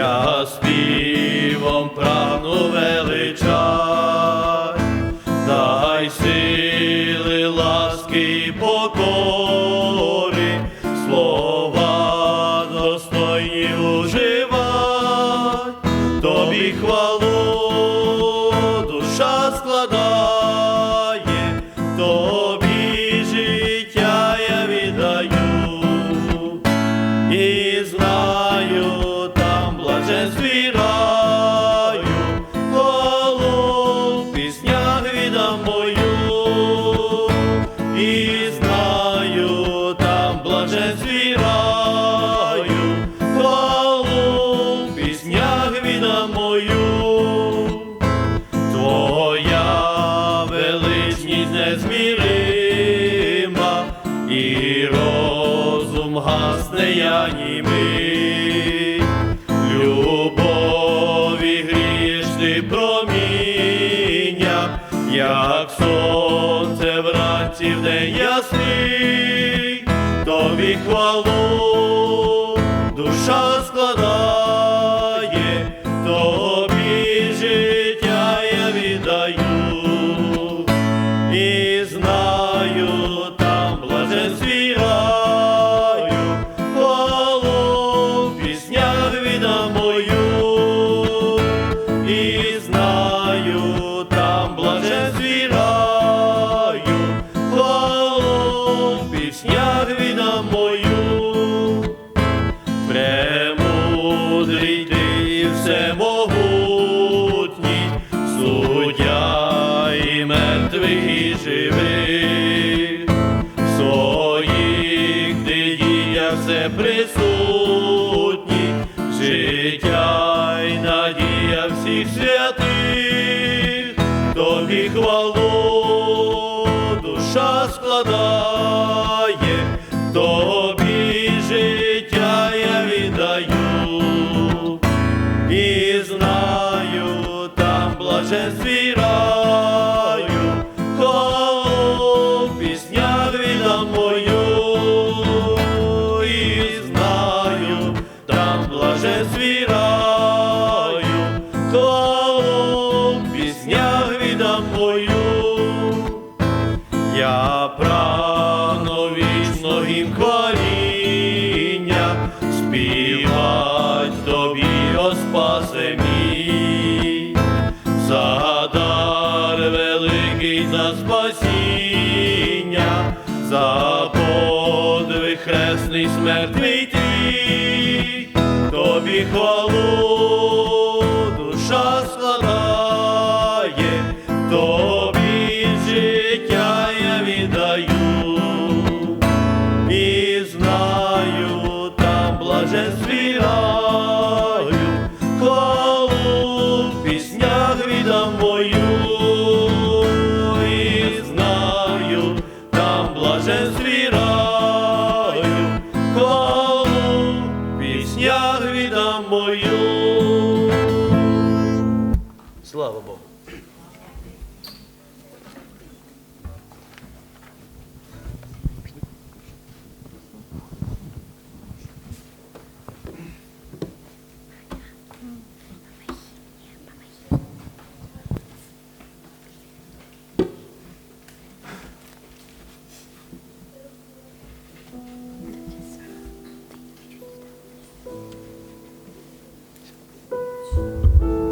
я співом прагну величать, дай сили, ласки, покой. Там блаженстві раю, піснях мою. Твоя величність незмірима, і розум гасне я німий. Любові грієш проміння, як сонце вранці в день ясний, тобі хвалу душа складає, тобі життя я віддаю, і знаю, там блаженстві раю, голу в піснях віддам мою, і віддам мою. Премудрий ти всемогутній, суддя і мертвих і живих, своїх ти діях все присутній, життя й надія всіх святих, тобі хвалу душа складає, тобі подвиг смертний твій, тобі хвалу душа складає, тобі життя я віддаю, і знаю, там блаженстві віддам мою. Слава Богу.